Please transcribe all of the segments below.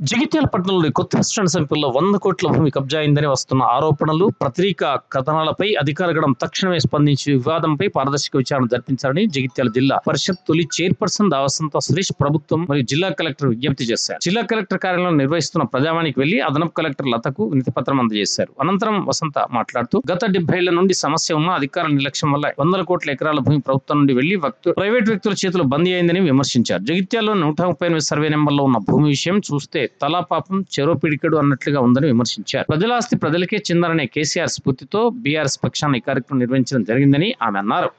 జగిత్యాల పట్టణంలోని కొత్త బస్టాండ్ సమీపంలో వంద కోట్ల భూమి కబ్జా అయిందని వస్తున్న ఆరోపణలు పత్రికా కథనాలపై అధికారగణం తక్షణమే స్పందించి వివాదంపై పారదర్శక విచారణ జరిపించాలని జగిత్యాల జిల్లా పరిషత్ తొలి చైర్పర్సన్ దావసంత సురేష్ ప్రభుత్వం మరియు జిల్లా కలెక్టర్ విజ్ఞప్తి చేశారు. జిల్లా కలెక్టర్ కార్యాలయంలో నిర్వహిస్తున్న ప్రజావాణికి వెళ్ళి అదనపు కలెక్టర్ లతకు వినతిపత్రం అందజేశారు. అనంతరం వసంత మాట్లాడుతూ గత డెబ్బై ఏళ్ళ నుండి సమస్య ఉన్న అధికారుల నిర్లక్ష్యం వల్ల వందల కోట్ల ఎకరాల భూమి ప్రభుత్వం నుండి వెళ్ళి ప్రైవేట్ వ్యక్తుల చేతులు బందీ అయిందని విమర్శించారు. జగిత్యాలలో నూట ముప్పై ఎనిమిది సర్వే నెంబర్లో ఉన్న భూమి విషయం చూస్తే తలా పాపం చెరో పిడికెడు అన్నట్లుగా ఉందని విమర్శించారు. ప్రజల ఆస్తి ప్రజలకే చెందాలనే కేసీఆర్ స్ఫూర్తితో బీఆర్ఎస్ పక్షాన ఈ కార్యక్రమం నిర్వహించడం జరిగిందని ఆమె అన్నారు.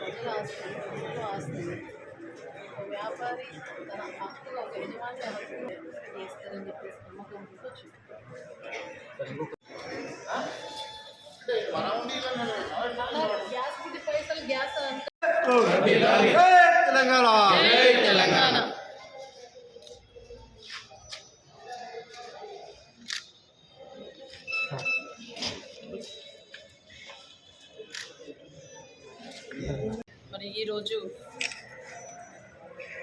ప్రజల ఆస్తి ప్రభుత్వ ఆస్తి. వ్యాపారి తన ఆస్తుల ఒక యజమాని చేస్తారని చెప్పేసి నమ్మకం ఉండొచ్చు. గ్యాస్ బుద్ధి పైసలు గ్యాస్ తెలంగాణ తెలంగాణ మరి ఈరోజు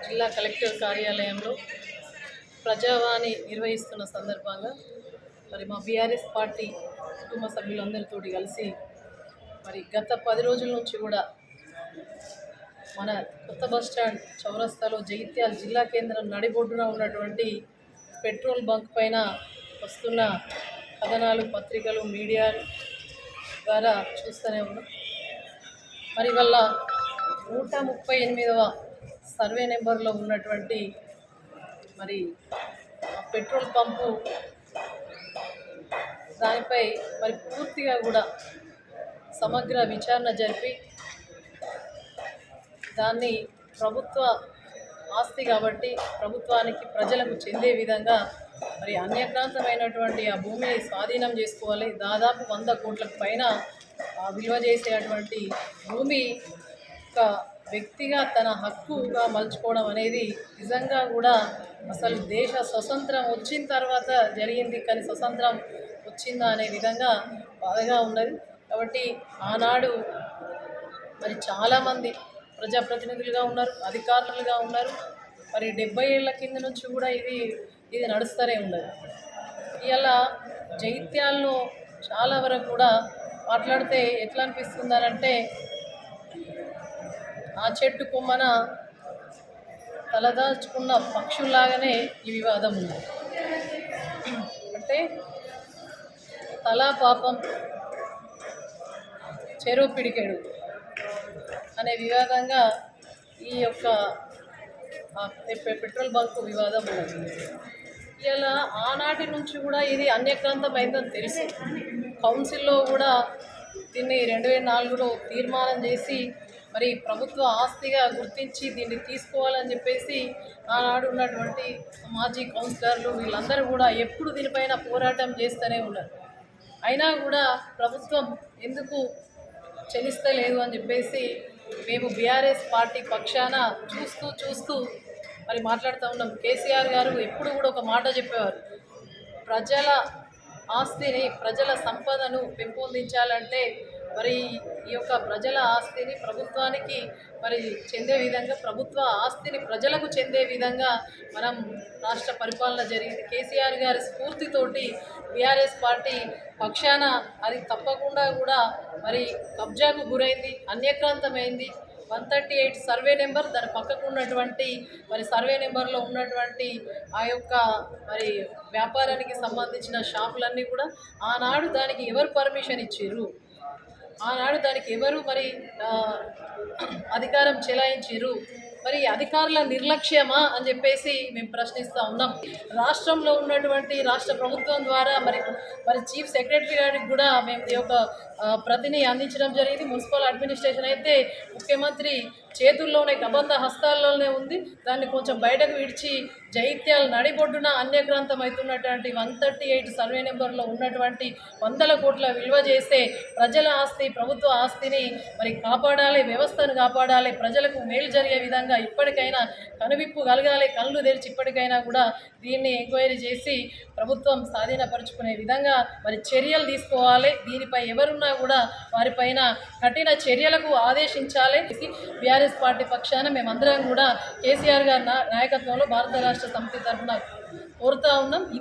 జిల్లా కలెక్టర్ కార్యాలయంలో ప్రజావాణి నిర్వహిస్తున్న సందర్భంగా మరి మా బీఆర్ఎస్ పార్టీ కుటుంబ సభ్యులందరితో కలిసి మరి గత పది రోజుల నుంచి కూడా మన కొత్త బస్ స్టాండ్ చౌరస్తాలో జగిత్యాల జిల్లా కేంద్రం నడిబొడ్డున ఉన్నటువంటి పెట్రోల్ బంక్ పైన వస్తున్న కథనాలు పత్రికలు మీడియా ద్వారా చూస్తూనే ఉన్నాం. మరి వల్ల నూట ముప్పై ఎనిమిదవ సర్వే నెంబర్లో ఉన్నటువంటి మరి ఆ పెట్రోల్ పంపు దానిపై మరి పూర్తిగా కూడా సమగ్ర విచారణ జరిపి దాన్ని ప్రభుత్వ ఆస్తి కాబట్టి ప్రభుత్వానికి ప్రజలకు చెందే విధంగా మరి అన్యక్రాంతమైనటువంటి ఆ భూమిని స్వాధీనం చేసుకోవాలి. దాదాపు వంద కోట్లకు పైన విలువ చేసేటువంటి భూమి ఒక వ్యక్తిగా తన హక్కుగా మలుచుకోవడం అనేది నిజంగా కూడా అసలు దేశ స్వతంత్రం వచ్చిన తర్వాత జరిగింది కానీ స్వతంత్రం వచ్చిందా అనే విధంగా బాధగా ఉన్నది. కాబట్టి ఆనాడు మరి చాలామంది ప్రజాప్రతినిధులుగా ఉన్నారు అధికారులుగా ఉన్నారు. మరి డెబ్బై ఏళ్ళ కింద నుంచి కూడా ఇది ఇది నడుస్తూనే ఉన్నది. ఇలా జైత్యాల్లో చాలా వరకు కూడా మాట్లాడితే ఎట్లా అనిపిస్తుందనంటే ఆ చెట్టు కొమ్మన తలదాచుకున్న పక్షుల్లాగానే ఈ వివాదం ఉంది. అంటే తలా పాపం చెరువు పిడికెడు అనే వివాదంగా ఈ యొక్క పెట్రోల్ బంక్ వివాదం ఉన్నది. ఇలా ఆనాటి నుంచి కూడా ఇది అన్యక్రాంతమైందని తెలుసు. కౌన్సిల్లో కూడా దీన్ని రెండు వేల నాలుగులో తీర్మానం చేసి మరి ప్రభుత్వ ఆస్తిగా గుర్తించి దీన్ని తీసుకోవాలని చెప్పేసి ఆనాడు ఉన్నటువంటి మాజీ కౌన్సిలర్లు వీళ్ళందరూ కూడా ఎప్పుడు దీనిపైన పోరాటం చేస్తూనే ఉన్నారు. అయినా కూడా ప్రభుత్వం ఎందుకు చెలిస్తలేదు అని చెప్పేసి మేము బీఆర్ఎస్ పార్టీ పక్షాన చూస్తూ చూస్తూ మరి మాట్లాడుతూ ఉన్నాం. కేసీఆర్ గారు ఎప్పుడు కూడా ఒక మాట చెప్పేవారు. ప్రజల ఆస్తిని ప్రజల సంపదను పెంపొందించాలంటే మరి ఈ యొక్క ప్రజల ఆస్తిని ప్రభుత్వానికి మరి చెందే విధంగా ప్రభుత్వ ఆస్తిని ప్రజలకు చెందే విధంగా మనం రాష్ట్ర పరిపాలన జరిగింది. కేసీఆర్ గారి స్ఫూర్తితోటి బీఆర్ఎస్ పార్టీ పక్షాన అది తప్పకుండా కూడా మరి కబ్జాకు గురైంది అన్యక్రాంతమైంది. One thirty eight survey number దాని పక్కకు ఉన్నటువంటి మరి సర్వే నెంబర్లో ఉన్నటువంటి ఆ యొక్క మరి వ్యాపారానికి సంబంధించిన షాపులన్నీ కూడా ఆనాడు దానికి ఎవరు పర్మిషన్ ఇచ్చారు ఆనాడు దానికి ఎవరు మరి అధికారం చెలాయించారు మరి అధికారుల నిర్లక్ష్యమా అని చెప్పేసి మేము ప్రశ్నిస్తూ ఉన్నాం. రాష్ట్రంలో ఉన్నటువంటి రాష్ట్ర ప్రభుత్వం ద్వారా మరి మరి చీఫ్ సెక్రటరీ గారికి కూడా మేము ఈ యొక్క ప్రతిని అందించడం జరిగింది. మున్సిపల్ అడ్మినిస్ట్రేషన్ అయితే ముఖ్యమంత్రి చేతుల్లోనే కబంధ హస్తాల్లోనే ఉంది. దాన్ని కొంచెం బయటకు విడిచి జైత్యాలు నడిబొడ్డున అన్యగ్రంథం అవుతున్నటువంటి వన్ థర్టీ ఎయిట్ సర్వే నెంబర్లో ఉన్నటువంటి వందల కోట్ల విలువ చేస్తే ప్రజల ఆస్తి ప్రభుత్వ ఆస్తిని మరి కాపాడాలి వ్యవస్థను కాపాడాలి ప్రజలకు మేలు జరిగే విధంగా ఇప్పటికైనా కనువిప్పు కలగాలి కళ్ళు తెరిచి ఇప్పటికైనా కూడా దీన్ని ఎంక్వైరీ చేసి ప్రభుత్వం స్వాధీనపరుచుకునే విధంగా మరి చర్యలు తీసుకోవాలి. దీనిపై ఎవరున్నా కూడా వారిపైన కఠిన చర్యలకు ఆదేశించాలి. బీఆర్ఎస్ పార్టీ పక్షాన మేమందరం కూడా కేసీఆర్ గారి నాయకత్వంలో భారత రాష్ట్ర సమితి తరఫున కోరుతా ఉన్నాం.